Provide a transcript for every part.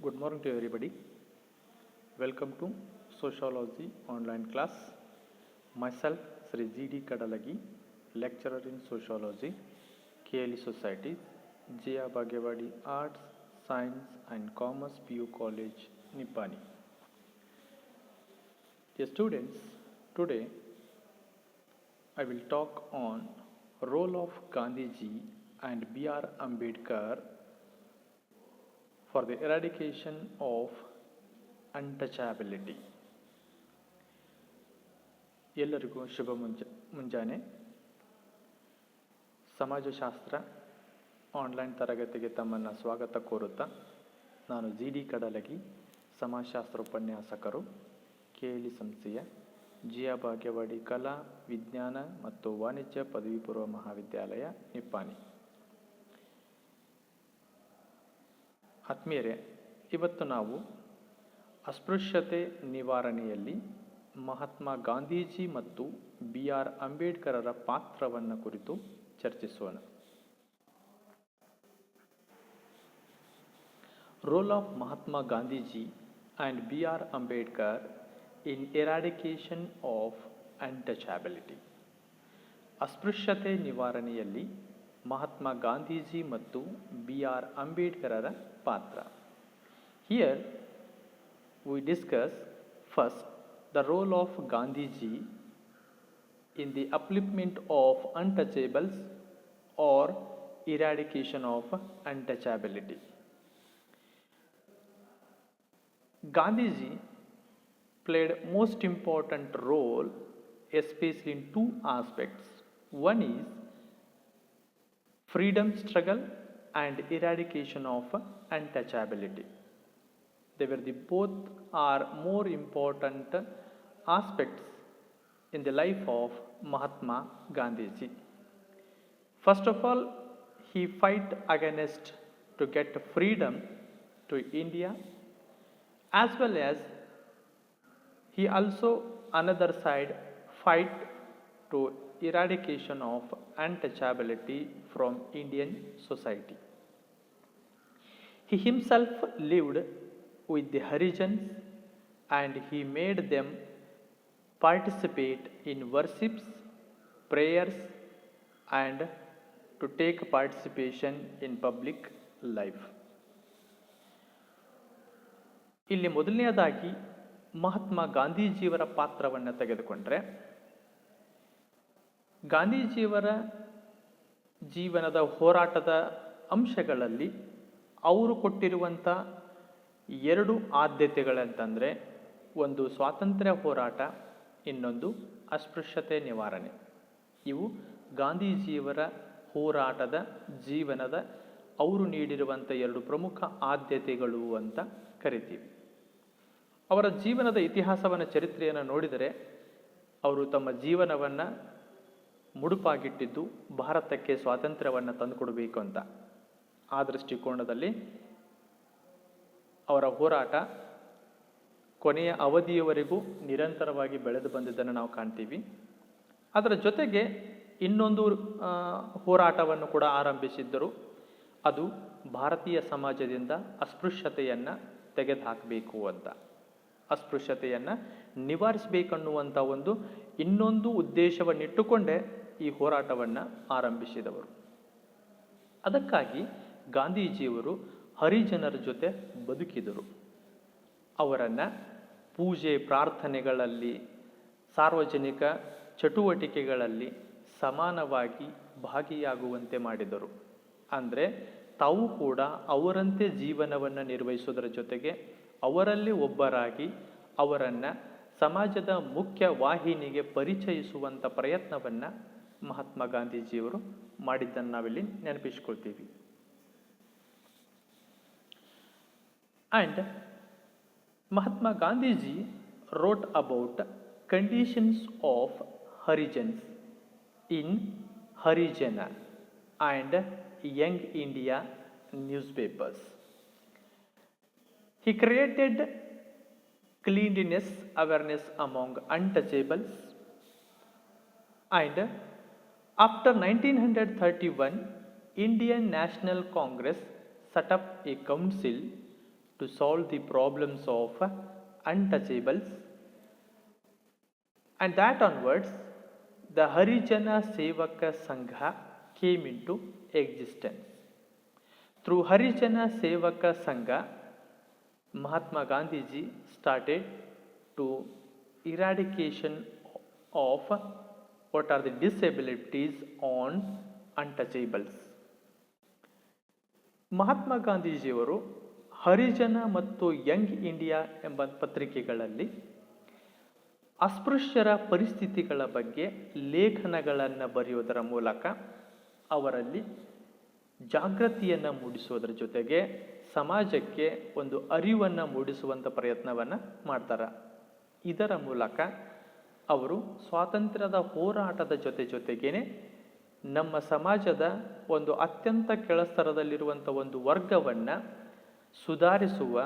Good morning to everybody. Welcome to Sociology online class. Myself, Sri G.D. Kadalagi, lecturer in Sociology, KLE Society, Jia Bhagewadi Arts, Science and Commerce PU College, Nipani. Dear students, today I will talk on role of Gandhiji and B.R. Ambedkar for the eradication of untouchability. ಎಲ್ಲರಿಗೂ ಶುಭ ಮುಂಜ, ಮುಂಜಾನೆ. ಸಮಾಜಶಾಸ್ತ್ರ online ತರಗತಿಗೆ ತಮ್ಮನ್ನು ಸ್ವಾಗತ ಕೋರುತ್ತಾ, ನಾನು G D ಕಡಲಗಿ ಸಮಾಜಶಾಸ್ತ್ರ ಉಪನ್ಯಾಸಕರು ಕೇಳಿ ಸಂಸ್ಥೆಯ ಜಿಯಾ ಭಾಗ್ಯವಾಡಿ ಕಲಾ, ವಿಜ್ಞಾನ ಮತ್ತು ವಾಣಿಜ್ಯ ಪದವಿ ಪೂರ್ವ ಮಹಾವಿದ್ಯಾಲಯ, ನಿಪ್ಪಾಣಿ. ಆತ್ಮೀಯರೇ ಇವತ್ತು ನಾವು ಅಸ್ಪೃಶ್ಯತೆ ನಿವಾರಣೆಯಲ್ಲಿ ಮಹಾತ್ಮ ಗಾಂಧೀಜಿ ಮತ್ತು ಬಿ ಆರ್ ಅಂಬೇಡ್ಕರರ ಪಾತ್ರವನ್ನು ಕುರಿತು ಚರ್ಚಿಸೋಣ. Role of Mahatma Gandhiji and B R Ambedkar in eradication of untouchability ಅಸ್ಪೃಶ್ಯತೆ ನಿವಾರಣೆಯಲ್ಲಿ ಮಹಾತ್ಮ ಗಾಂಧೀಜಿ ಮತ್ತು ಬಿ ಆರ್ ಅಂಬೇಡ್ಕರರ ಪಾತ್ರ here we discuss first the role of Gandhiji in the upliftment of untouchables or eradication of untouchability. Gandhiji played most important role especially in two aspects. One is freedom struggle and eradication of untouchability. They were the both are more important aspects in the life of Mahatma Gandhiji. First of all, he fight against to get freedom to India as well as he also another side fight to eradication of untouchability from Indian society. He himself lived with the Harijans and he made them participate in worships, prayers, and to take participation in public life. ಇಲ್ಲಿ ಮೊದಲನೆಯದಾಗಿ ಮಹಾತ್ಮ ಗಾಂಧೀಜಿಯವರ ಪಾತ್ರವನ್ನು ತೆಗೆದುಕೊಂಡ್ರೆ ಗಾಂಧೀಜಿಯವರ ಜೀವನದ ಹೋರಾಟದ ಅಂಶಗಳಲ್ಲಿ ಅವರು ಕೊಟ್ಟಿರುವಂಥ ಎರಡು ಆದ್ಯತೆಗಳಂತಂದರೆ ಒಂದು ಸ್ವಾತಂತ್ರ್ಯ ಹೋರಾಟ, ಇನ್ನೊಂದು ಅಸ್ಪೃಶ್ಯತೆ ನಿವಾರಣೆ. ಇವು ಗಾಂಧೀಜಿಯವರ ಹೋರಾಟದ ಜೀವನದ ಅವರು ನೀಡಿರುವಂಥ ಎರಡು ಪ್ರಮುಖ ಆದ್ಯತೆಗಳು ಅಂತ ಕರಿತೀವಿ. ಅವರ ಜೀವನದ ಇತಿಹಾಸವನ್ನು, ಚರಿತ್ರೆಯನ್ನು ನೋಡಿದರೆ ಅವರು ತಮ್ಮ ಜೀವನವನ್ನು ಮುಡುಪಾಗಿಟ್ಟಿದ್ದು ಭಾರತಕ್ಕೆ ಸ್ವಾತಂತ್ರ್ಯವನ್ನು ತಂದುಕೊಡಬೇಕು ಅಂತ. ಆ ದೃಷ್ಟಿಕೋನದಲ್ಲಿ ಅವರ ಹೋರಾಟ ಕೊನೆಯ ಅವಧಿಯವರೆಗೂ ನಿರಂತರವಾಗಿ ಬೆಳೆದು ಬಂದಿದ್ದನ್ನು ನಾವು ಕಾಣ್ತೀವಿ. ಅದರ ಜೊತೆಗೆ ಇನ್ನೊಂದು ಹೋರಾಟವನ್ನು ಕೂಡ ಆರಂಭಿಸಿದ್ದರು. ಅದು ಭಾರತೀಯ ಸಮಾಜದಿಂದ ಅಸ್ಪೃಶ್ಯತೆಯನ್ನು ತೆಗೆದುಹಾಕಬೇಕು ಅಂತ. ಅಸ್ಪೃಶ್ಯತೆಯನ್ನು ನಿವಾರಿಸಬೇಕನ್ನುವಂಥ ಒಂದು ಇನ್ನೊಂದು ಉದ್ದೇಶವನ್ನಿಟ್ಟುಕೊಂಡೇ ಈ ಹೋರಾಟವನ್ನು ಆರಂಭಿಸಿದವರು. ಅದಕ್ಕಾಗಿ ಗಾಂಧೀಜಿಯವರು ಹರಿಜನರ ಜೊತೆ ಬದುಕಿದರು. ಅವರನ್ನು ಪೂಜೆ ಪ್ರಾರ್ಥನೆಗಳಲ್ಲಿ, ಸಾರ್ವಜನಿಕ ಚಟುವಟಿಕೆಗಳಲ್ಲಿ ಸಮಾನವಾಗಿ ಭಾಗಿಯಾಗುವಂತೆ ಮಾಡಿದರು. ಅಂದರೆ ತಾವು ಕೂಡ ಅವರಂತೆ ಜೀವನವನ್ನು ನಿರ್ವಹಿಸೋದರ ಜೊತೆಗೆ ಅವರಲ್ಲಿ ಒಬ್ಬರಾಗಿ ಅವರನ್ನು ಸಮಾಜದ ಮುಖ್ಯ ವಾಹಿನಿಗೆ ಪರಿಚಯಿಸುವಂಥ ಪ್ರಯತ್ನವನ್ನು ಮಹಾತ್ಮ ಗಾಂಧೀಜಿಯವರು ಮಾಡಿದ್ದನ್ನು ನಾವಿಲ್ಲಿ ನೆನಪಿಸ್ಕೊಳ್ತೀವಿ and Mahatma Gandhiji wrote about conditions of Harijans in Harijana and Young India newspapers. He created cleanliness awareness among untouchables and after 1931 Indian National Congress set up a council to solve the problems of untouchables. And that onwards, the Harijana Sevaka Sangha came into existence. Through Harijana Sevaka Sangha, Mahatma Gandhiji started to eradication of what are the disabilities on untouchables. Mahatma ಗಾಂಧೀಜಿಯವರು ಹರಿಜನ ಮತ್ತು Young India ಎಂಬ ಪತ್ರಿಕೆಗಳಲ್ಲಿ ಅಸ್ಪೃಶ್ಯರ ಪರಿಸ್ಥಿತಿಗಳ ಬಗ್ಗೆ ಲೇಖನಗಳನ್ನು ಬರೆಯುವುದರ ಮೂಲಕ ಅವರಲ್ಲಿ ಜಾಗೃತಿಯನ್ನು ಮೂಡಿಸುವುದರ ಜೊತೆಗೆ ಸಮಾಜಕ್ಕೆ ಒಂದು ಅರಿವನ್ನು ಮೂಡಿಸುವಂಥ ಪ್ರಯತ್ನವನ್ನು ಮಾಡ್ತಾರೆ ಇದರ ಮೂಲಕ ಅವರು ಸ್ವಾತಂತ್ರ್ಯದ ಹೋರಾಟದ ಜೊತೆ ಜೊತೆಗೇನೆ ನಮ್ಮ ಸಮಾಜದ ಒಂದು ಅತ್ಯಂತ ಕೆಳಸ್ತರದಲ್ಲಿರುವಂಥ ಒಂದು ವರ್ಗವನ್ನು ಸುಧಾರಿಸುವ,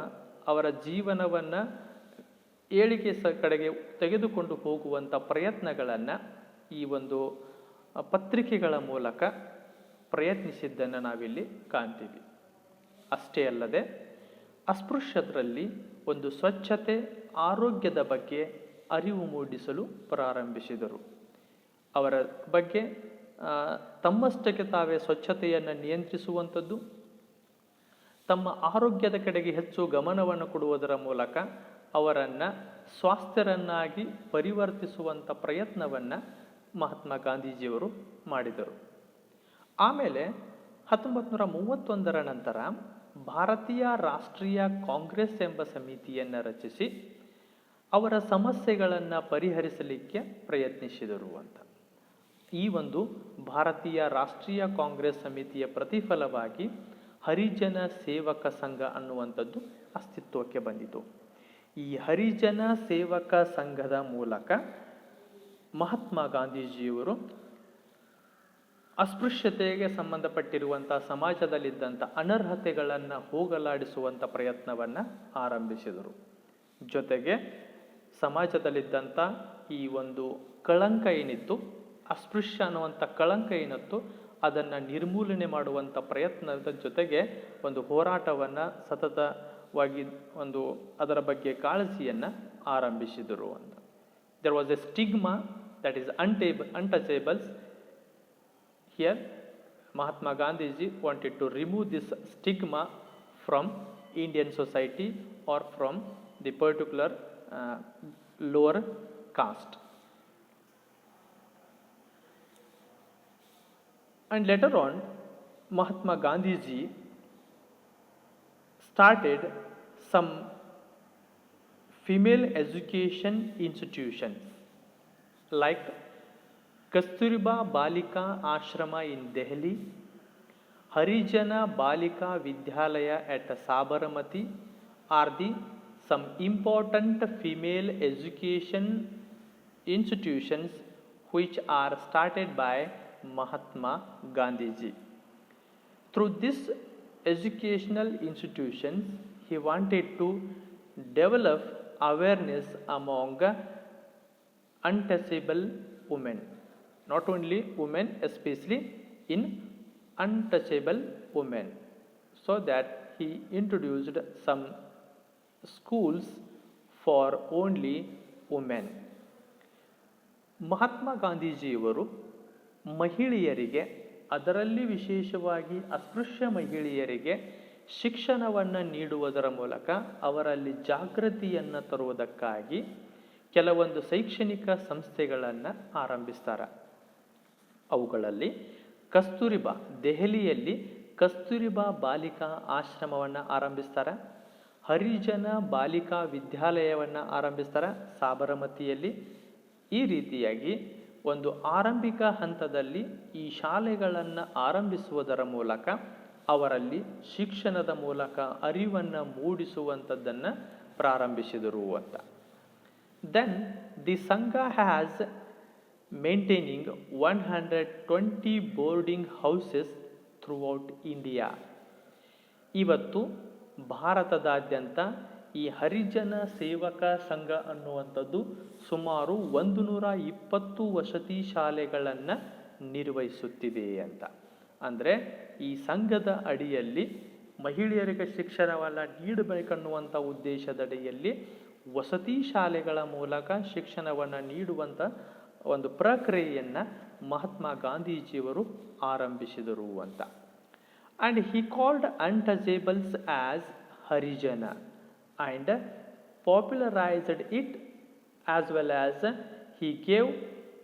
ಅವರ ಜೀವನವನ್ನು ಏಳಿಗೆ ಸ ಕಡೆಗೆ ತೆಗೆದುಕೊಂಡು ಹೋಗುವಂಥ ಪ್ರಯತ್ನಗಳನ್ನು ಈ ಒಂದು ಪತ್ರಿಕೆಗಳ ಮೂಲಕ ಪ್ರಯತ್ನಿಸಿದ್ದನ್ನು ನಾವಿಲ್ಲಿ ಕಾಣ್ತೀವಿ. ಅಷ್ಟೇ ಅಲ್ಲದೆ ಅಸ್ಪೃಶ್ಯರಲ್ಲಿ ಒಂದು ಸ್ವಚ್ಛತೆ, ಆರೋಗ್ಯದ ಬಗ್ಗೆ ಅರಿವು ಮೂಡಿಸಲು ಪ್ರಾರಂಭಿಸಿದರು. ಅವರ ಬಗ್ಗೆ ತಮ್ಮಷ್ಟಕ್ಕೆ ತಾವೇ ಸ್ವಚ್ಛತೆಯನ್ನು ನಿಯಂತ್ರಿಸುವಂಥದ್ದು, ತಮ್ಮ ಆರೋಗ್ಯದ ಕಡೆಗೆ ಹೆಚ್ಚು ಗಮನವನ್ನು ಕೊಡುವುದರ ಮೂಲಕ ಅವರನ್ನು ಸ್ವಾಸ್ಥ್ಯರನ್ನಾಗಿ ಪರಿವರ್ತಿಸುವಂಥ ಪ್ರಯತ್ನವನ್ನು ಮಹಾತ್ಮ ಗಾಂಧೀಜಿಯವರು ಮಾಡಿದರು. ಆಮೇಲೆ ಹತ್ತೊಂಬತ್ತು ನೂರ ಮೂವತ್ತೊಂದರ ನಂತರ ಭಾರತೀಯ ರಾಷ್ಟ್ರೀಯ ಕಾಂಗ್ರೆಸ್ ಎಂಬ ಸಮಿತಿಯನ್ನು ರಚಿಸಿ ಅವರ ಸಮಸ್ಯೆಗಳನ್ನು ಪರಿಹರಿಸಲಿಕ್ಕೆ ಪ್ರಯತ್ನಿಸಿದರು ಅಂತ. ಈ ಒಂದು ಭಾರತೀಯ ರಾಷ್ಟ್ರೀಯ ಕಾಂಗ್ರೆಸ್ ಸಮಿತಿಯ ಪ್ರತಿಫಲವಾಗಿ ಹರಿಜನ ಸೇವಕ ಸಂಘ ಅನ್ನುವಂಥದ್ದು ಅಸ್ತಿತ್ವಕ್ಕೆ ಬಂದಿತು. ಈ ಹರಿಜನ ಸೇವಕ ಸಂಘದ ಮೂಲಕ ಮಹಾತ್ಮ ಗಾಂಧೀಜಿಯವರು ಅಸ್ಪೃಶ್ಯತೆಗೆ ಸಂಬಂಧಪಟ್ಟಿರುವಂಥ ಸಮಾಜದಲ್ಲಿದ್ದಂಥ ಅನರ್ಹತೆಗಳನ್ನು ಹೋಗಲಾಡಿಸುವಂಥ ಪ್ರಯತ್ನವನ್ನು ಆರಂಭಿಸಿದರು. ಜೊತೆಗೆ ಸಮಾಜದಲ್ಲಿದ್ದಂಥ ಈ ಒಂದು ಕಳಂಕ ಏನಿತ್ತು, ಅಸ್ಪೃಶ್ಯ ಅನ್ನುವಂಥ ಕಳಂಕ ಏನಿತ್ತು, ಅದನ್ನು ನಿರ್ಮೂಲನೆ ಮಾಡುವಂಥ ಪ್ರಯತ್ನದ ಜೊತೆಗೆ ಒಂದು ಹೋರಾಟವನ್ನು ಸತತವಾಗಿ ಒಂದು ಅದರ ಬಗ್ಗೆ ಕಾಳಜಿಯನ್ನು ಆರಂಭಿಸಿದರು ಅಂತ. There was a stigma that is untable untouchables here Mahatma Gandhiji wanted to remove this stigma from Indian society or from the particular Uh, lower caste. And later on, Mahatma Gandhi ji started some female education institutions like Kasturiba Balika Ashrama in Delhi, Harijana Balika Vidyalaya at Sabaramati are the some important female education institutions which are started by Mahatma Gandhi ji. Through these educational institutions, he wanted to develop awareness among untouchable women. Not only women, especially in untouchable women. So that he introduced some schools for only women. Mahatma ಗಾಂಧೀಜಿಯವರು ಮಹಿಳೆಯರಿಗೆ, ಅದರಲ್ಲಿ ವಿಶೇಷವಾಗಿ ಅಸ್ಪೃಶ್ಯ ಮಹಿಳೆಯರಿಗೆ ಶಿಕ್ಷಣವನ್ನು ನೀಡುವುದರ ಮೂಲಕ ಅವರಲ್ಲಿ ಜಾಗೃತಿಯನ್ನು ತರುವುದಕ್ಕಾಗಿ ಕೆಲವೊಂದು ಶೈಕ್ಷಣಿಕ ಸಂಸ್ಥೆಗಳನ್ನು ಆರಂಭಿಸ್ತಾರೆ ಅವುಗಳಲ್ಲಿ ಕಸ್ತೂರಿಬಾ ದೆಹಲಿಯಲ್ಲಿ ಕಸ್ತೂರಿಬಾ ಬಾಲಿಕಾ ಆಶ್ರಮವನ್ನು ಆರಂಭಿಸ್ತಾರೆ ಹರಿಜನ ಬಾಲಿಕಾ ವಿದ್ಯಾಲಯವನ್ನು ಆರಂಭಿಸ್ತಾರೆ ಸಾಬರಮತಿಯಲ್ಲಿ. ಈ ರೀತಿಯಾಗಿ ಒಂದು ಆರಂಭಿಕ ಹಂತದಲ್ಲಿ ಈ ಶಾಲೆಗಳನ್ನು ಆರಂಭಿಸುವುದರ ಮೂಲಕ ಅವರಲ್ಲಿ ಶಿಕ್ಷಣದ ಮೂಲಕ ಅರಿವನ್ನು ಮೂಡಿಸುವಂಥದ್ದನ್ನು ಪ್ರಾರಂಭಿಸಿದರು ಅಂತ. Then the Sangha has maintaining one hundred twenty boarding houses throughout India ಇವತ್ತು ಭಾರತದಾದ್ಯಂತ ಈ ಹರಿಜನ ಸೇವಕ ಸಂಘ ಅನ್ನುವಂಥದ್ದು ಸುಮಾರು ಒಂದು ನೂರ ಇಪ್ಪತ್ತು ವಸತಿ ಶಾಲೆಗಳನ್ನು ನಿರ್ವಹಿಸುತ್ತಿದೆ ಅಂತ. ಅಂದರೆ ಈ ಸಂಘದ ಅಡಿಯಲ್ಲಿ ಮಹಿಳೆಯರಿಗೆ ಶಿಕ್ಷಣವನ್ನು ನೀಡಬೇಕನ್ನುವಂಥ ಉದ್ದೇಶದಡಿಯಲ್ಲಿ ವಸತಿ ಶಾಲೆಗಳ ಮೂಲಕ ಶಿಕ್ಷಣವನ್ನು ನೀಡುವಂಥ ಒಂದು ಪ್ರಕ್ರಿಯೆಯನ್ನು ಮಹಾತ್ಮ ಗಾಂಧೀಜಿಯವರು ಆರಂಭಿಸಿದರು ಅಂತ. And he called untouchables as Harijana and popularized it as well as he gave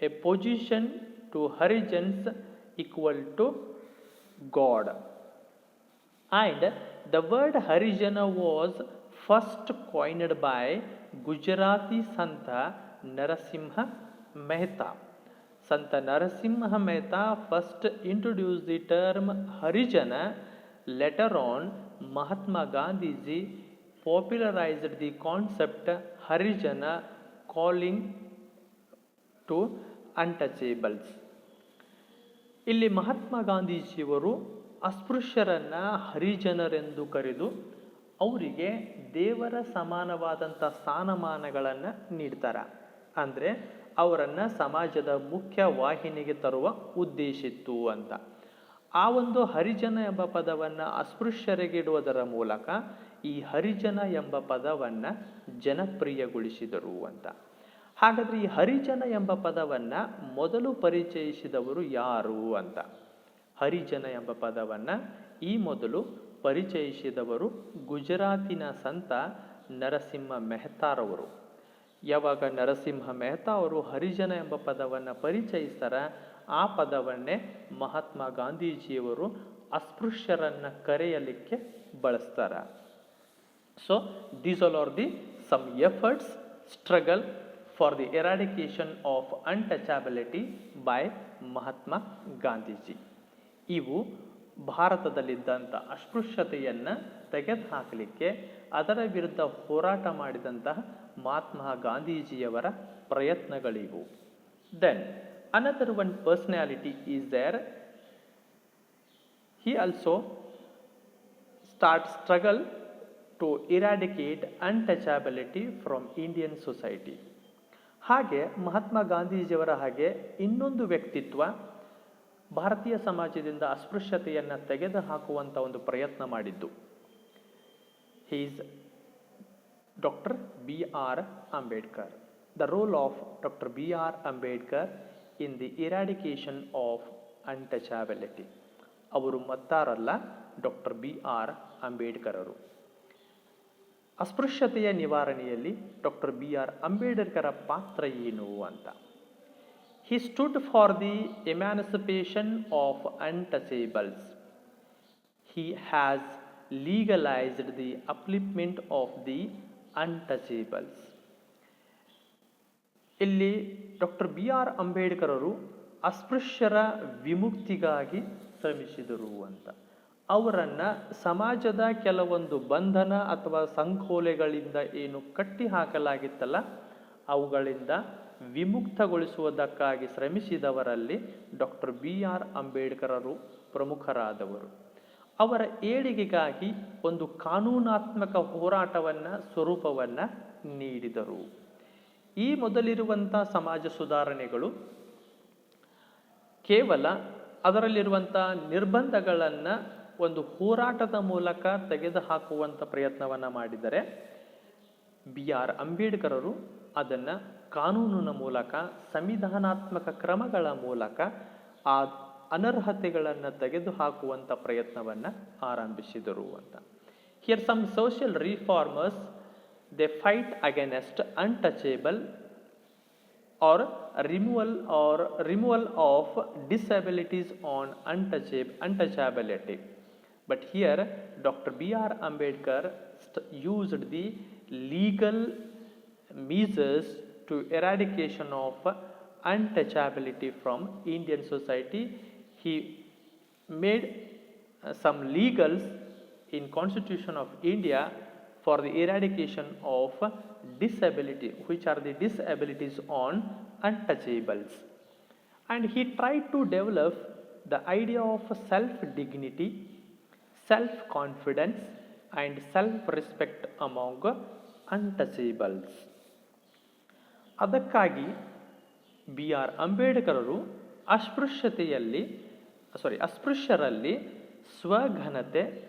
a position to Harijans equal to God. And the word Harijana was first coined by Gujarati Santa Narasimha Mehta. Sant Narasimha Mehta first introduce the term Harijan later on Mahatma Gandhiji popularised the concept Harijan calling to untouchables ಇಲ್ಲಿ ಮಹಾತ್ಮ ಗಾಂಧೀಜಿಯವರು ಅಸ್ಪೃಶ್ಯರನ್ನು ಹರಿಜನರೆಂದು ಕರೆದು ಅವರಿಗೆ ದೇವರ ಸಮಾನವಾದಂಥ ಸ್ಥಾನಮಾನಗಳನ್ನು ನೀಡ್ತಾರೆ. ಅಂದರೆ ಅವರನ್ನು ಸಮಾಜದ ಮುಖ್ಯ ವಾಹಿನಿಗೆ ತರುವ ಉದ್ದೇಶಿತ್ತು ಅಂತ. ಆ ಒಂದು ಹರಿಜನ ಎಂಬ ಪದವನ್ನು ಅಸ್ಪೃಶ್ಯರಿಗೆ ಇಡುವುದರ ಮೂಲಕ ಈ ಹರಿಜನ ಎಂಬ ಪದವನ್ನು ಜನಪ್ರಿಯಗೊಳಿಸಿದರು ಅಂತ. ಹಾಗಾದರೆ ಈ ಹರಿಜನ ಎಂಬ ಪದವನ್ನು ಮೊದಲು ಪರಿಚಯಿಸಿದವರು ಯಾರು ಅಂತ. ಹರಿಜನ ಎಂಬ ಪದವನ್ನು ಈ ಮೊದಲು ಪರಿಚಯಿಸಿದವರು ಗುಜರಾತಿನ ಸಂತ ನರಸಿಂಹ ಮೆಹತಾರವರು. ಯಾವಾಗ ನರಸಿಂಹ ಮೆಹ್ತಾ ಅವರು ಹರಿಜನ ಎಂಬ ಪದವನ್ನು ಪರಿಚಯಿಸ್ತಾರ, ಆ ಪದವನ್ನೇ ಮಹಾತ್ಮ ಗಾಂಧೀಜಿಯವರು ಅಸ್ಪೃಶ್ಯರನ್ನು ಕರೆಯಲಿಕ್ಕೆ ಬಳಸ್ತಾರ. So these all are the some efforts struggle for the eradication of untouchability by Mahatma Gandhiji ಇವು ಭಾರತದಲ್ಲಿದ್ದಂಥ ಅಸ್ಪೃಶ್ಯತೆಯನ್ನು ತೆಗೆದುಹಾಕಲಿಕ್ಕೆ, ಅದರ ವಿರುದ್ಧ ಹೋರಾಟ ಮಾಡಿದಂತಹ ಮಹಾತ್ಮ ಗಾಂಧೀಜಿಯವರ ಪ್ರಯತ್ನಗಳಿವು. Then another one personality is there he also start struggle to eradicate untouchability from Indian society. ಹಾಗೆ ಮಹಾತ್ಮ ಗಾಂಧೀಜಿಯವರ ಹಾಗೆ ಇನ್ನೊಂದು ವ್ಯಕ್ತಿತ್ವ ಭಾರತೀಯ ಸಮಾಜದಿಂದ ಅಸ್ಪೃಶ್ಯತೆಯನ್ನು ತೆಗೆದುಹಾಕುವಂಥ ಒಂದು ಪ್ರಯತ್ನ ಮಾಡಿದ್ದು. He's doctor B R Ambedkar the role of doctor B R Ambedkar in the eradication of untouchability ಅವರು ಮತ್ತಾರಲ್ಲ ಡಾಕ್ಟರ್ ಬಿ ಆರ್ ಅಂಬೇಡ್ಕರ್ ಅವರು ಅಸ್ಪೃಶ್ಯತೆಯ ನಿವಾರಣೆಯಲ್ಲಿ ಡಾಕ್ಟರ್ ಬಿ ಆರ್ ಅಂಬೇಡ್ಕರ ಪಾತ್ರ ಏನು ಅಂತ. He stood for the emancipation of untouchables he has legalized the upliftment of the untouchables. ಇಲ್ಲಿ ಡಾಕ್ಟರ್ ಬಿ ಆರ್ ಅಂಬೇಡ್ಕರರು ಅಸ್ಪೃಶ್ಯರ ವಿಮುಕ್ತಿಗಾಗಿ ಶ್ರಮಿಸಿದರು ಅಂತ. ಅವರನ್ನು ಸಮಾಜದ ಕೆಲವೊಂದು ಬಂಧನ ಅಥವಾ ಸಂಕೋಲೆಗಳಿಂದ ಏನು ಕಟ್ಟಿ ಹಾಕಲಾಗಿತ್ತಲ್ಲ ಅವುಗಳಿಂದ ವಿಮುಕ್ತಗೊಳಿಸುವುದಕ್ಕಾಗಿ ಶ್ರಮಿಸಿದವರಲ್ಲಿ ಡಾಕ್ಟರ್ ಬಿ ಆರ್ ಅಂಬೇಡ್ಕರರು ಪ್ರಮುಖರಾದವರು. ಅವರ ಏಳಿಗೆಗಾಗಿ ಒಂದು ಕಾನೂನಾತ್ಮಕ ಹೋರಾಟವನ್ನು, ಸ್ವರೂಪವನ್ನು ನೀಡಿದರು. ಈ ಮೊದಲಿರುವಂಥ ಸಮಾಜ ಸುಧಾರಣೆಗಳು ಕೇವಲ ಅದರಲ್ಲಿರುವಂಥ ನಿರ್ಬಂಧಗಳನ್ನು ಒಂದು ಹೋರಾಟದ ಮೂಲಕ ತೆಗೆದುಹಾಕುವಂಥ ಪ್ರಯತ್ನವನ್ನು ಮಾಡಿದರೆ ಬಿ ಆರ್ ಅಂಬೇಡ್ಕರರು ಅದನ್ನು ಕಾನೂನಿನ ಮೂಲಕ, ಸಂವಿಧಾನಾತ್ಮಕ ಕ್ರಮಗಳ ಮೂಲಕ ಆ ಅನರ್ಹತೆಗಳನ್ನು ತೆಗೆದುಹಾಕುವಂಥ ಪ್ರಯತ್ನವನ್ನು ಆರಂಭಿಸಿದರು ಅಂತ here some social reformers they fight against untouchable or removal or removal of disabilities on untouchab- untouchability. But here, Dr. B.R. Ambedkar st- used the legal measures to eradication of untouchability from Indian society. He made uh, some legals in Constitution of India for the eradication of disability which are the disabilities on untouchables and he tried to develop the idea of self dignity self confidence and self respect among untouchables ಅದಕ್ಕಾಗಿ B R ಅಂಬೇಡ್ಕರರು ಅಸ್ಪೃಶ್ಯತೆಯಲ್ಲಿ sorry ಅಸ್ಪೃಶ್ಯರಲ್ಲಿ ಸ್ವಘನತೆ,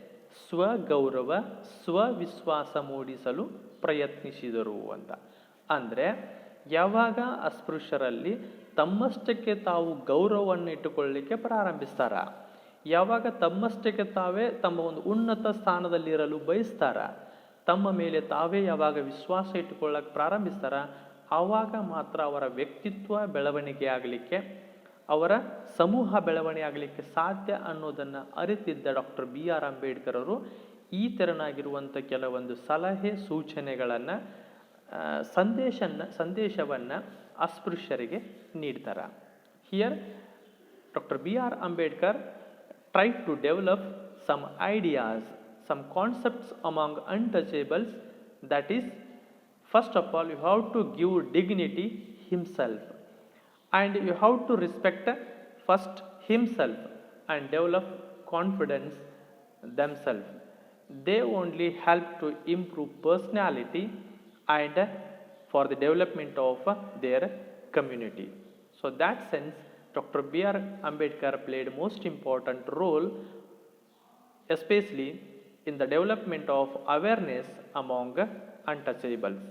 ಸ್ವಗೌರವ, ಸ್ವವಿಶ್ವಾಸ ಮೂಡಿಸಲು ಪ್ರಯತ್ನಿಸಿದರು ಅಂತ. ಅಂದರೆ ಯಾವಾಗ ಅಸ್ಪೃಶ್ಯರಲ್ಲಿ ತಮ್ಮಷ್ಟಕ್ಕೆ ತಾವು ಗೌರವವನ್ನು ಇಟ್ಟುಕೊಳ್ಳಲಿಕ್ಕೆ ಪ್ರಾರಂಭಿಸ್ತಾರ? ಯಾವಾಗ ತಮ್ಮಷ್ಟಕ್ಕೆ ತಾವೇ ತಮ್ಮ ಒಂದು ಉನ್ನತ ಸ್ಥಾನದಲ್ಲಿರಲು ಬಯಸ್ತಾರ? ತಮ್ಮ ಮೇಲೆ ತಾವೇ ಯಾವಾಗ ವಿಶ್ವಾಸ ಇಟ್ಟುಕೊಳ್ಳಕ್ಕೆ ಪ್ರಾರಂಭಿಸ್ತಾರ? ಆವಾಗ ಮಾತ್ರ ಅವರ ವ್ಯಕ್ತಿತ್ವ ಬೆಳವಣಿಗೆ ಆಗಲಿಕ್ಕೆ ಅವರ ಸಮೂಹ ಬೆಳವಣಿಗೆ ಆಗಲಿಕ್ಕೆ ಸಾಧ್ಯ ಅನ್ನೋದನ್ನು ಅರಿತಿದ್ದ ಡಾಕ್ಟರ್ ಬಿ ಆರ್ ಅಂಬೇಡ್ಕರ್ ಅವರು ಈ ತೆರನಾಗಿರುವಂಥ ಕೆಲವೊಂದು ಸಲಹೆ ಸೂಚನೆಗಳನ್ನು ಸಂದೇಶನ ಸಂದೇಶವನ್ನು ಅಸ್ಪೃಶ್ಯರಿಗೆ ನೀಡ್ತಾರೆ. Here doctor B R Ambedkar try to develop some ideas some concepts among untouchables that is first of all you have to give dignity himself. And you have to respect first himself and develop confidence themselves. They only help to improve personality and for the development of their community. So that sense dr br ambedkar played most important role especially in the development of awareness among untouchables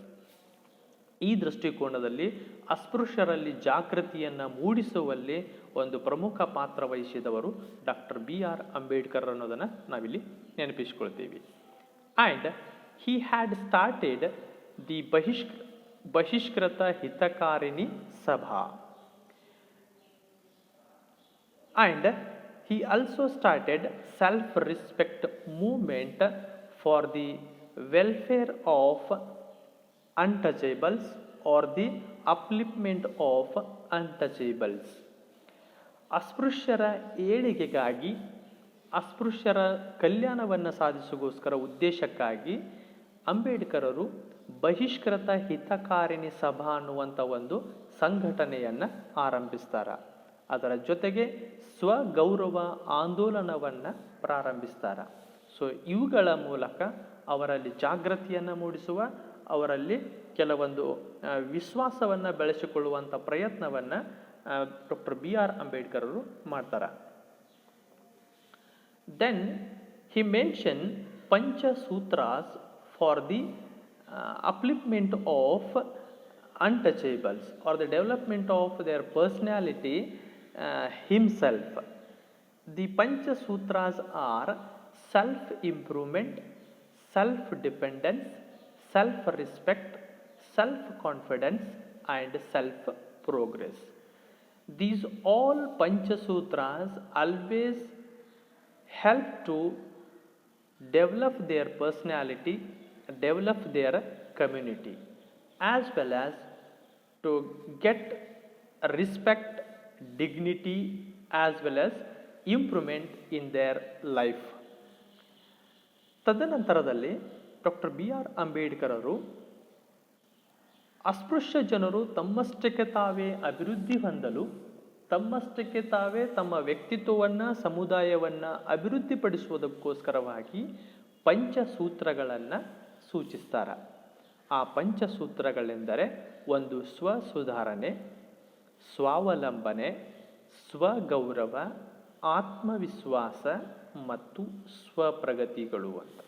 ಈ ದೃಷ್ಟಿಕೋನದಲ್ಲಿ ಅಸ್ಪೃಶ್ಯರಲ್ಲಿ ಜಾಗೃತಿಯನ್ನು ಮೂಡಿಸುವಲ್ಲಿ ಒಂದು ಪ್ರಮುಖ ಪಾತ್ರ ವಹಿಸಿದವರು doctor B R Ambedkar ಅನ್ನೋದನ್ನು ನಾವಿಲ್ಲಿ ನೆನಪಿಸ್ಕೊಳ್ತೀವಿ. And he had started the ಬಹಿಷ್ಕ, Bahishkrit Hitakarini Sabha. And he also started self respect movement for the welfare of untouchables or the upliftment of untouchables. ಅಸ್ಪೃಶ್ಯರ ಏಳಿಗೆಗಾಗಿ, ಅಸ್ಪೃಶ್ಯರ ಕಲ್ಯಾಣವನ್ನು ಸಾಧಿಸೋಗೋಸ್ಕರ ಉದ್ದೇಶಕ್ಕಾಗಿ ಅಂಬೇಡ್ಕರರು ಬಹಿಷ್ಕೃತ ಹಿತಕಾರಿಣಿ ಸಭಾ ಅನ್ನುವಂಥ ಒಂದು ಸಂಘಟನೆಯನ್ನು ಆರಂಭಿಸ್ತಾರೆ. ಅದರ ಜೊತೆಗೆ ಸ್ವಗೌರವ ಆಂದೋಲನವನ್ನು ಪ್ರಾರಂಭಿಸ್ತಾರೆ. ಸೊ ಇವುಗಳ ಮೂಲಕ ಅವರಲ್ಲಿ ಜಾಗೃತಿಯನ್ನು ಮೂಡಿಸುವ ಅವರಲ್ಲಿ ಕೆಲವೊಂದು ವಿಶ್ವಾಸವನ್ನು ಬೆಳೆಸಿಕೊಳ್ಳುವಂಥ ಪ್ರಯತ್ನವನ್ನು ಡಾಕ್ಟರ್ ಬಿ ಆರ್ ಅಂಬೇಡ್ಕರ್ ಅವರು ಮಾಡ್ತಾರೆ. Then he mention ಪಂಚಸೂತ್ರಾಸ್ for the upliftment of untouchables or the development of their personality himself the The or self improvement, self dependence, self respect, self confidence, and self progress. These all Pancha Sutras always help to develop their personality, develop their community, as well as to get respect, dignity, as well as improvement in their life. ತದನಂತರದಲ್ಲಿ doctor B R Ambedkar ಅವರು ಅಸ್ಪೃಶ್ಯ ಜನರು ತಮ್ಮಷ್ಟಕ್ಕೆ ತಾವೇ ಅಭಿವೃದ್ಧಿ ಹೊಂದಲು, ತಮ್ಮಷ್ಟಕ್ಕೆ ತಾವೇ ತಮ್ಮ ವ್ಯಕ್ತಿತ್ವವನ್ನು, ಸಮುದಾಯವನ್ನು ಅಭಿವೃದ್ಧಿಪಡಿಸುವುದಕ್ಕೋಸ್ಕರವಾಗಿ ಪಂಚಸೂತ್ರಗಳನ್ನು ಸೂಚಿಸ್ತಾರೆ. ಆ ಪಂಚಸೂತ್ರಗಳೆಂದರೆ ಒಂದು ಸ್ವಸುಧಾರಣೆ, ಸ್ವಾವಲಂಬನೆ, ಸ್ವಗೌರವ, ಆತ್ಮವಿಶ್ವಾಸ ಮತ್ತು ಸ್ವಪ್ರಗತಿಗಳು ಅಂತ.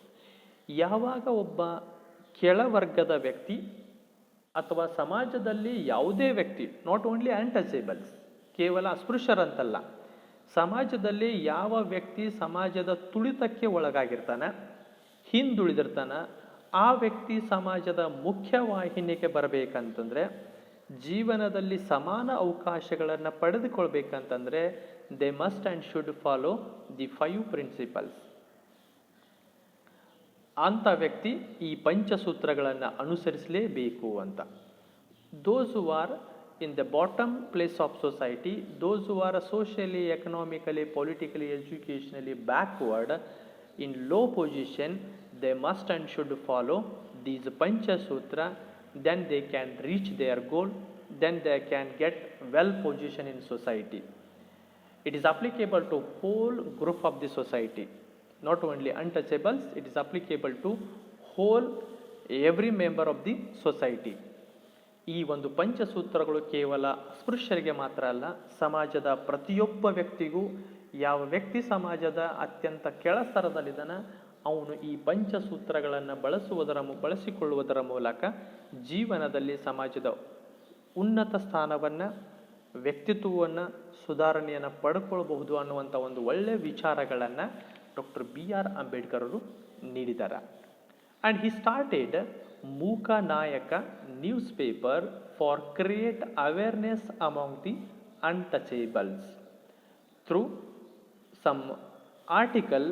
ಯಾವಾಗ ಒಬ್ಬ ಕೆಳವರ್ಗದ ವ್ಯಕ್ತಿ ಅಥವಾ ಸಮಾಜದಲ್ಲಿ ಯಾವುದೇ ವ್ಯಕ್ತಿ ನಾಟ್ ಓನ್ಲಿ ಅನ್ಟಚೇಬಲ್ಸ್ ಕೇವಲ ಅಸ್ಪೃಶ್ಯರಂತಲ್ಲ, ಸಮಾಜದಲ್ಲಿ ಯಾವ ವ್ಯಕ್ತಿ ಸಮಾಜದ ತುಳಿತಕ್ಕೆ ಒಳಗಾಗಿರ್ತಾನೆ, ಹಿಂದುಳಿದಿರ್ತಾನೆ, ಆ ವ್ಯಕ್ತಿ ಸಮಾಜದ ಮುಖ್ಯವಾಹಿನಿಗೆ ಬರಬೇಕಂತಂದರೆ, ಜೀವನದಲ್ಲಿ ಸಮಾನ ಅವಕಾಶಗಳನ್ನು ಪಡೆದುಕೊಳ್ಬೇಕಂತಂದರೆ they must and should follow the five principles ಅಂಥ ವ್ಯಕ್ತಿ ಈ ಪಂಚಸೂತ್ರಗಳನ್ನು ಅನುಸರಿಸಲೇಬೇಕು ಅಂತ. Those who are in the bottom place of society those who are socially economically politically educationally backward in low position they must and should follow these ಪಂಚಸೂತ್ರ then they can reach their goal then they can get well position in society it is applicable to whole group of the society not only untouchables, it is applicable to whole every member of the society. ಈ ಒಂದು ಪಂಚಸೂತ್ರಗಳು ಕೇವಲ ಅಸ್ಪೃಶ್ಯರಿಗೆ ಮಾತ್ರ ಅಲ್ಲ ಸಮಾಜದ ಪ್ರತಿಯೊಬ್ಬ ವ್ಯಕ್ತಿಗೂ ಯಾವ ವ್ಯಕ್ತಿ ಸಮಾಜದ ಅತ್ಯಂತ ಕೆಳ ಸ್ತರದಲ್ಲಿದ್ದಾನೆ ಅವನು ಈ ಪಂಚಸೂತ್ರಗಳನ್ನು ಬಳಸುವುದರ ಬಳಸಿಕೊಳ್ಳುವುದರ ಮೂಲಕ ಜೀವನದಲ್ಲಿ ಸಮಾಜದ ಉನ್ನತ ಸ್ಥಾನವನ್ನು ವ್ಯಕ್ತಿತ್ವವನ್ನು ಸುಧಾರಣೆಯನ್ನು ಪಡ್ಕೊಳ್ಬಹುದು ಅನ್ನುವಂಥ ಒಂದು ಒಳ್ಳೆಯ ವಿಚಾರಗಳನ್ನು ಡಾಕ್ಟರ್ ಬಿ ಆರ್ ಅಂಬೇಡ್ಕರ್ ಅವರು ನೀಡಿದ್ದಾರೆ and he started Mook Nayak news paper for create awareness among the untouchables through some article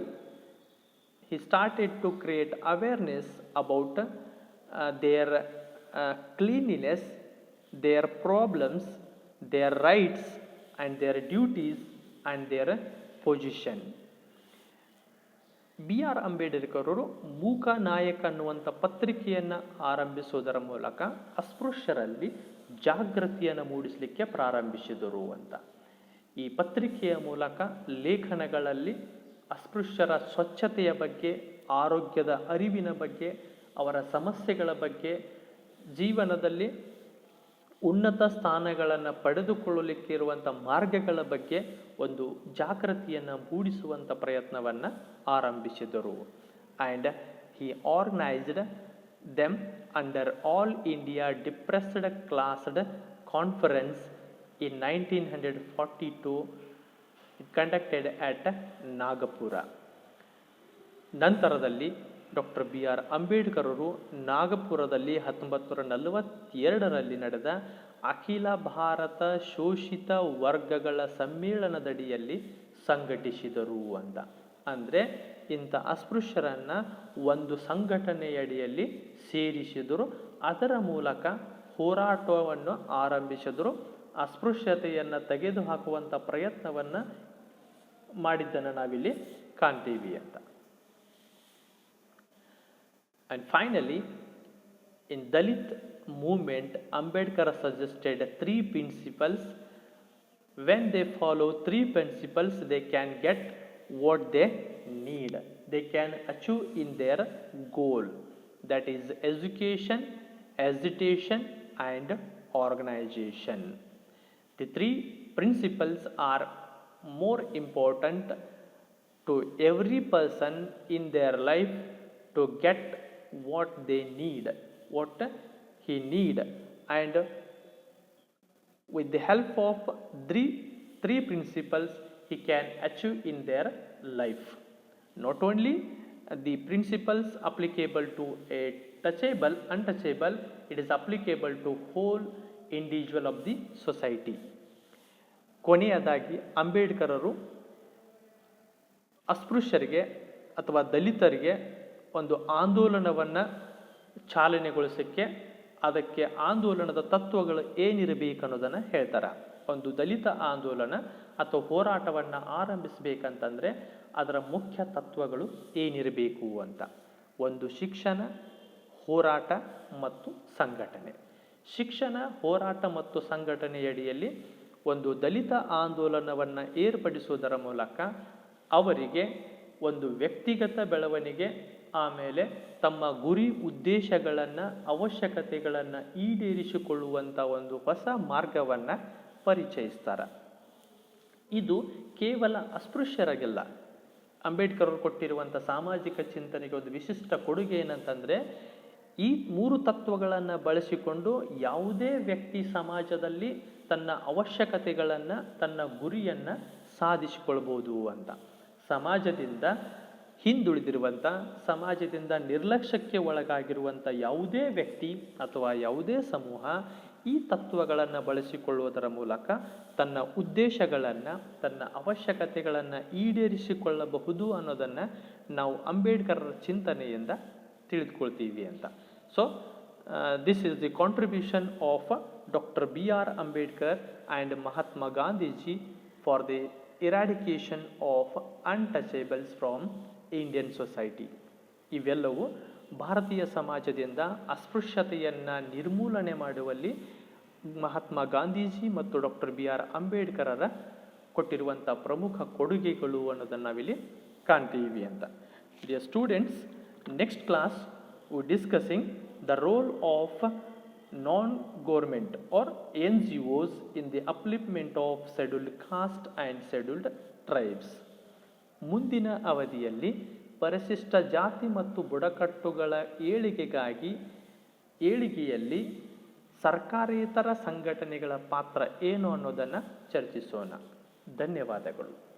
he started to create awareness about uh, their uh, cleanliness, their problems, their rights, and their duties and their position. B R Ambedkar ಅವರು ಮೂಕ ನಾಯಕ ಅನ್ನುವಂಥ ಪತ್ರಿಕೆಯನ್ನು ಆರಂಭಿಸುವುದರ ಮೂಲಕ ಅಸ್ಪೃಶ್ಯರಲ್ಲಿ ಜಾಗೃತಿಯನ್ನು ಮೂಡಿಸಲಿಕ್ಕೆ ಪ್ರಾರಂಭಿಸಿದರು ಅಂತ. ಈ ಪತ್ರಿಕೆಯ ಮೂಲಕ ಲೇಖನಗಳಲ್ಲಿ ಅಸ್ಪೃಶ್ಯರ ಸ್ವಚ್ಛತೆಯ ಬಗ್ಗೆ, ಆರೋಗ್ಯದ ಅರಿವಿನ ಬಗ್ಗೆ, ಅವರ ಸಮಸ್ಯೆಗಳ ಬಗ್ಗೆ, ಜೀವನದಲ್ಲಿ ಉನ್ನತ ಸ್ಥಾನಗಳನ್ನು ಪಡೆದುಕೊಳ್ಳಲಿಕ್ಕೆ ಇರುವಂಥ ಮಾರ್ಗಗಳ ಬಗ್ಗೆ ಒಂದು ಜಾಗೃತಿಯನ್ನು ಮೂಡಿಸುವಂಥ ಪ್ರಯತ್ನವನ್ನು ಆರಂಭಿಸಿದರು. And he organised them under All India depressed classes conference in nineteen hundred forty two conducted at Nagpur ನಂತರದಲ್ಲಿ ಡಾಕ್ಟರ್ ಬಿ ಆರ್ ಅಂಬೇಡ್ಕರ್ ಅವರು ನಾಗಪುರದಲ್ಲಿ ಹತ್ತೊಂಬತ್ತು ನೂರ ನಲವತ್ತೆರಡರಲ್ಲಿ ನಡೆದ ಅಖಿಲ ಭಾರತ ಶೋಷಿತ ವರ್ಗಗಳ ಸಮ್ಮೇಳನದಡಿಯಲ್ಲಿ ಸಂಘಟಿಸಿದರು ಅಂತ. ಅಂದರೆ ಇಂಥ ಅಸ್ಪೃಶ್ಯರನ್ನು ಒಂದು ಸಂಘಟನೆಯಡಿಯಲ್ಲಿ ಸೇರಿಸಿದರು. ಅದರ ಮೂಲಕ ಹೋರಾಟವನ್ನು ಆರಂಭಿಸಿದರು. ಅಸ್ಪೃಶ್ಯತೆಯನ್ನು ತೆಗೆದುಹಾಕುವಂಥ ಪ್ರಯತ್ನವನ್ನು ಮಾಡಿದ್ದನ್ನು ನಾವಿಲ್ಲಿ ಕಾಣ್ತೀವಿ ಅಂತ. And finally, in Dalit movement, Ambedkar suggested three principles. When they follow three principles, they can get what they need. They can achieve in their goal. That is education, agitation, and organization. The three principles are more important to every person in their life to get what they need, what he need, and with the help of three, three principles he can achieve in their life. Not only the principles applicable to a touchable, untouchable, it is applicable to whole individual of the society. ಕೊನೆಯದಾಗಿ ಅಂಬೇಡ್ಕರರು ಅಸ್ಪೃಶ್ಯರಿಗೆ ಅಥವಾ ದಲಿತರಿಗೆ ಒಂದು ಆಂದೋಲನವನ್ನು ಚಾಲನೆಗೊಳಿಸೋಕ್ಕೆ ಅದಕ್ಕೆ ಆಂದೋಲನದ ತತ್ವಗಳು ಏನಿರಬೇಕು ಅನ್ನೋದನ್ನು ಹೇಳ್ತಾರೆ. ಒಂದು ದಲಿತ ಆಂದೋಲನ ಅಥವಾ ಹೋರಾಟವನ್ನು ಆರಂಭಿಸಬೇಕಂತಂದರೆ ಅದರ ಮುಖ್ಯ ತತ್ವಗಳು ಏನಿರಬೇಕು ಅಂತ. ಒಂದು ಶಿಕ್ಷಣ, ಹೋರಾಟ ಮತ್ತು ಸಂಘಟನೆ. ಶಿಕ್ಷಣ, ಹೋರಾಟ ಮತ್ತು ಸಂಘಟನೆಯಡಿಯಲ್ಲಿ ಒಂದು ದಲಿತ ಆಂದೋಲನವನ್ನು ಏರ್ಪಡಿಸುವುದರ ಮೂಲಕ ಅವರಿಗೆ ಒಂದು ವ್ಯಕ್ತಿಗತ ಬೆಳವಣಿಗೆ ಆಮೇಲೆ ತಮ್ಮ ಗುರಿ ಉದ್ದೇಶಗಳನ್ನು, ಅವಶ್ಯಕತೆಗಳನ್ನು ಈಡೇರಿಸಿಕೊಳ್ಳುವಂಥ ಒಂದು ಹೊಸ ಮಾರ್ಗವನ್ನು ಪರಿಚಯಿಸ್ತಾರೆ. ಇದು ಕೇವಲ ಅಸ್ಪೃಶ್ಯರಾಗಿಲ್ಲ. ಅಂಬೇಡ್ಕರ್ ಅವರು ಕೊಟ್ಟಿರುವಂಥ ಸಾಮಾಜಿಕ ಚಿಂತನೆಗೆ ಒಂದು ವಿಶಿಷ್ಟ ಕೊಡುಗೆ ಏನಂತಂದರೆ, ಈ ಮೂರು ತತ್ವಗಳನ್ನು ಬಳಸಿಕೊಂಡು ಯಾವುದೇ ವ್ಯಕ್ತಿ ಸಮಾಜದಲ್ಲಿ ತನ್ನ ಅವಶ್ಯಕತೆಗಳನ್ನು, ತನ್ನ ಗುರಿಯನ್ನು ಸಾಧಿಸಿಕೊಳ್ಬೋದು ಅಂತ. ಸಮಾಜದಿಂದ ಹಿಂದುಳಿದಿರುವಂಥ ಸಮಾಜದಿಂದ ನಿರ್ಲಕ್ಷ್ಯಕ್ಕೆ ಒಳಗಾಗಿರುವಂಥ ಯಾವುದೇ ವ್ಯಕ್ತಿ ಅಥವಾ ಯಾವುದೇ ಸಮೂಹ ಈ ತತ್ವಗಳನ್ನು ಬಳಸಿಕೊಳ್ಳುವುದರ ಮೂಲಕ ತನ್ನ ಉದ್ದೇಶಗಳನ್ನು, ತನ್ನ ಅವಶ್ಯಕತೆಗಳನ್ನು ಈಡೇರಿಸಿಕೊಳ್ಳಬಹುದು ಅನ್ನೋದನ್ನು ನಾವು ಅಂಬೇಡ್ಕರರ ಚಿಂತನೆಯಿಂದ ತಿಳಿದುಕೊಳ್ತೀವಿ ಅಂತ. So this is the contribution of doctor B R Ambedkar and Mahatma Gandhiji for the eradication of untouchables from Indian society ಇವೆಲ್ಲವೂ ಭಾರತೀಯ ಸಮಾಜದಿಂದ ಅಸ್ಪೃಶ್ಯತೆಯನ್ನು ನಿರ್ಮೂಲನೆ ಮಾಡುವಲ್ಲಿ ಮಹಾತ್ಮ ಗಾಂಧೀಜಿ ಮತ್ತು ಡಾಕ್ಟರ್ ಬಿ ಆರ್ ಅಂಬೇಡ್ಕರರ ಕೊಟ್ಟಿರುವಂಥ ಪ್ರಮುಖ ಕೊಡುಗೆಗಳು ಅನ್ನೋದನ್ನು ನಾವಿಲ್ಲಿ ಕಾಣ್ತೀವಿ ಅಂತ. Dear students next class we discussing the role of non government or N G Os in the upliftment of scheduled caste and scheduled tribes ಮುಂದಿನ ಅವಧಿಯಲ್ಲಿ ಪರಿಶಿಷ್ಟ ಜಾತಿ ಮತ್ತು ಬುಡಕಟ್ಟುಗಳ ಏಳಿಗೆಗಾಗಿ, ಏಳಿಗೆಯಲ್ಲಿ ಸರ್ಕಾರೇತರ ಸಂಘಟನೆಗಳ ಪಾತ್ರ ಏನು ಅನ್ನೋದನ್ನು ಚರ್ಚಿಸೋಣ. ಧನ್ಯವಾದಗಳು.